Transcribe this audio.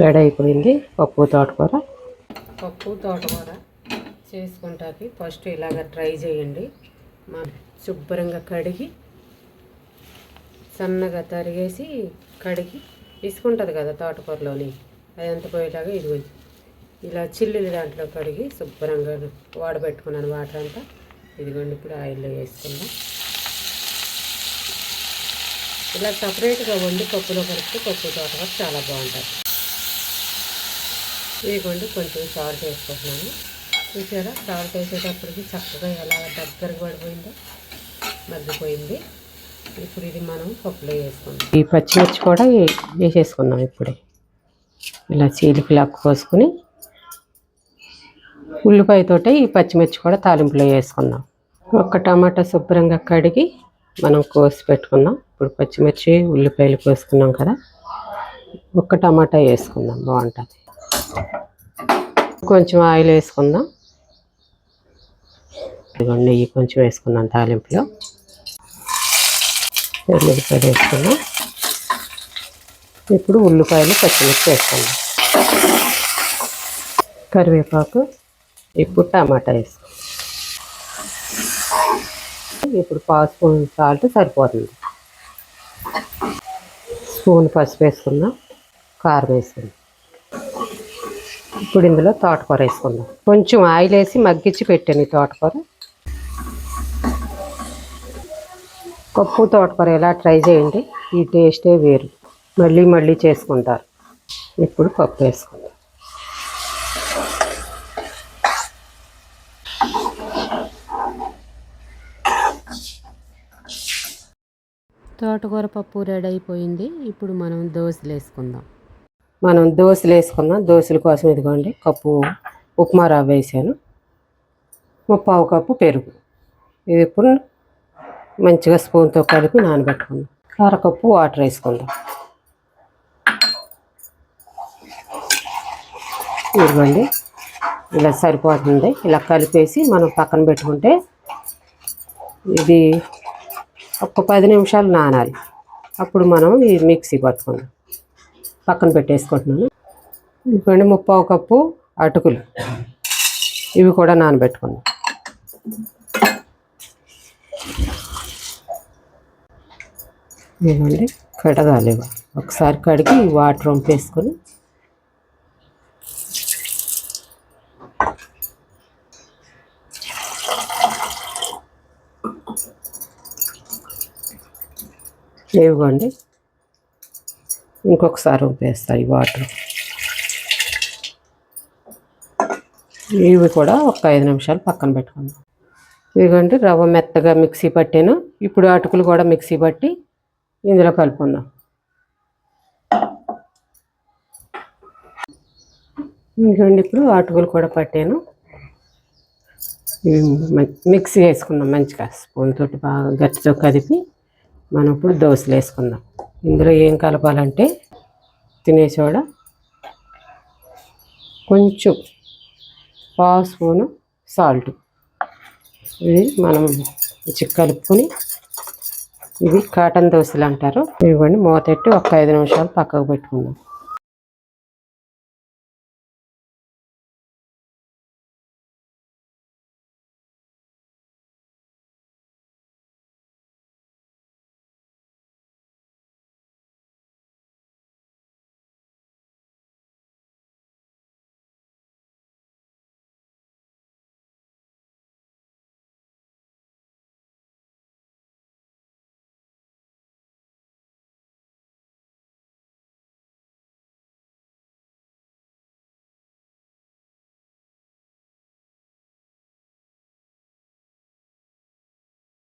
Ready అయిపోయింది పప్పు తోటకూర. పప్పు తోటకూర చేసుకుంటాకి ఫస్ట్ ఇలాగ ట్రై చేయండి. శుభ్రంగా కడిగి సన్నగా తరిగేసి కడిగి ఇసుకుంటుంది కదా తోటకూరలోని. అది ఎంత పోయేలాగా ఇది ఇలా చిల్లులు దాంట్లో కడిగి శుభ్రంగా వాడబెట్టుకున్నాను వాటర్ అంతా. ఇదిగోండి ఇప్పుడు ఆయిల్లో వేసుకుందాం. ఇలా సపరేట్గా వండి పప్పులో కలిపితే పప్పు తోటకూర చాలా బాగుంటుంది. ఇదిగోండి కొంచెం సాల్ట్ వేసుకుంటున్నాను చూసారా? సాల్ట్ వేసేటప్పటికి చక్కగా ఎలా దగ్గరకు పడిపోయిందో మగ్గిపోయింది. ఇప్పుడు ఇది మనం పప్పులో వేసుకుందాం. ఈ పచ్చిమిర్చి కూడా వేసేసుకున్నాం ఇప్పుడే. ఇలా చీలికలాకు కోసుకుని ఉల్లిపాయతోటే ఈ పచ్చిమిర్చి కూడా తాలింపులో వేసుకున్నాం ఒక టమాటా శుభ్రంగా కడిగి మనం కోసి పెట్టుకున్నాం. ఇప్పుడు పచ్చిమిర్చి ఉల్లిపాయలు కోసుకున్నాం కదా. ఒక్క టమాటా వేసుకుందాం. బాగుంటుంది. కొంచెం ఆయిల్ వేసుకుందాం. నెయ్యి కొంచెం వేసుకున్నాం తాలింపులో. ఉల్లిపాయలు వేసుకున్నాం. ఇప్పుడు ఉల్లిపాయలు పచ్చిమిర్చి వేసుకుందాం. కరివేపాకు ఇప్పుడు టమాటా వేసుకుందాం. ఇప్పుడు పావు స్పూన్ సాల్ట్ సరిపోతుంది. స్పూన్ పసుపు వేసుకుందాం. కారం వేసుకుందాం. ఇప్పుడు ఇందులో తోటకూర వేసుకుందాం. కొంచెం ఆయిల్ వేసి మగ్గించి పెట్టాను ఈ తోటకూర. పప్పు తోటకూర ఎలా ట్రై చేయండి ఈ టేస్టే వేరు. మళ్ళీ మళ్ళీ చేసుకుంటారు. ఇప్పుడు పప్పు వేసుకుందాం. తోటకూర పప్పు రెడీ అయిపోయింది. ఇప్పుడు మనం దోశలు వేసుకుందాం. మనం దోశలు వేసుకుందాం. దోశల కోసం ఇదిగోండి కప్పు ఉప్మా రవ్వ వేసాను. ముప్పావు కప్పు పెరుగు. ఇది ఇప్పుడు మంచిగా స్పూన్తో కలిపి నానబెట్టుకుందాం. అరకప్పు వాటర్ వేసుకుందాం. ఇదిగోండి ఇలా సరిపోతుంది. ఇలా కలిపేసి మనం పక్కన పెట్టుకుంటే ఇది ఒక పది నిమిషాలు నానాలి. అప్పుడు మనం ఈ మిక్సీ పట్టుకుందాం. పక్కన పెట్టేసుకుంటున్నాను. ఇదిగోండి ముప్పావు కప్పు అటుకులు. ఇవి కూడా నానబెట్టుకుందాం. ఇవ్వండి కడగాలి ఒకసారి కడిగి వాటర్ వంపేసుకొని ఇవ్వండి ఇంకొకసారి వంపేస్తాయి వాటర్. ఇవి కూడా ఒక ఐదు నిమిషాలు పక్కన పెట్టుకుందాం. ఇదిగోండి రవ్వ మెత్తగా మిక్సీ పట్టాను. ఇప్పుడు అటుకులు కూడా మిక్సీ పట్టి ఇందులో కలుపుకుందాం. ఇంకండి ఇప్పుడు అటుకులు కూడా పట్టాను. ఇవి మిక్సీ వేసుకుందాం మంచిగా. స్పూన్ తోటి బాగా గట్టితో కదిపి మనం ఇప్పుడు దోశలు వేసుకుందాం. ఇందులో ఏం కలపాలంటే తినే సోడా కొంచెం పావు స్పూను సాల్ట్. ఇది మనం కలుపుకొని ఇవి కాటన్ దోశలు అంటారు. ఇవ్వండి మూతెట్టి ఒక ఐదు నిమిషాలు పక్కకు పెట్టుకుందాం.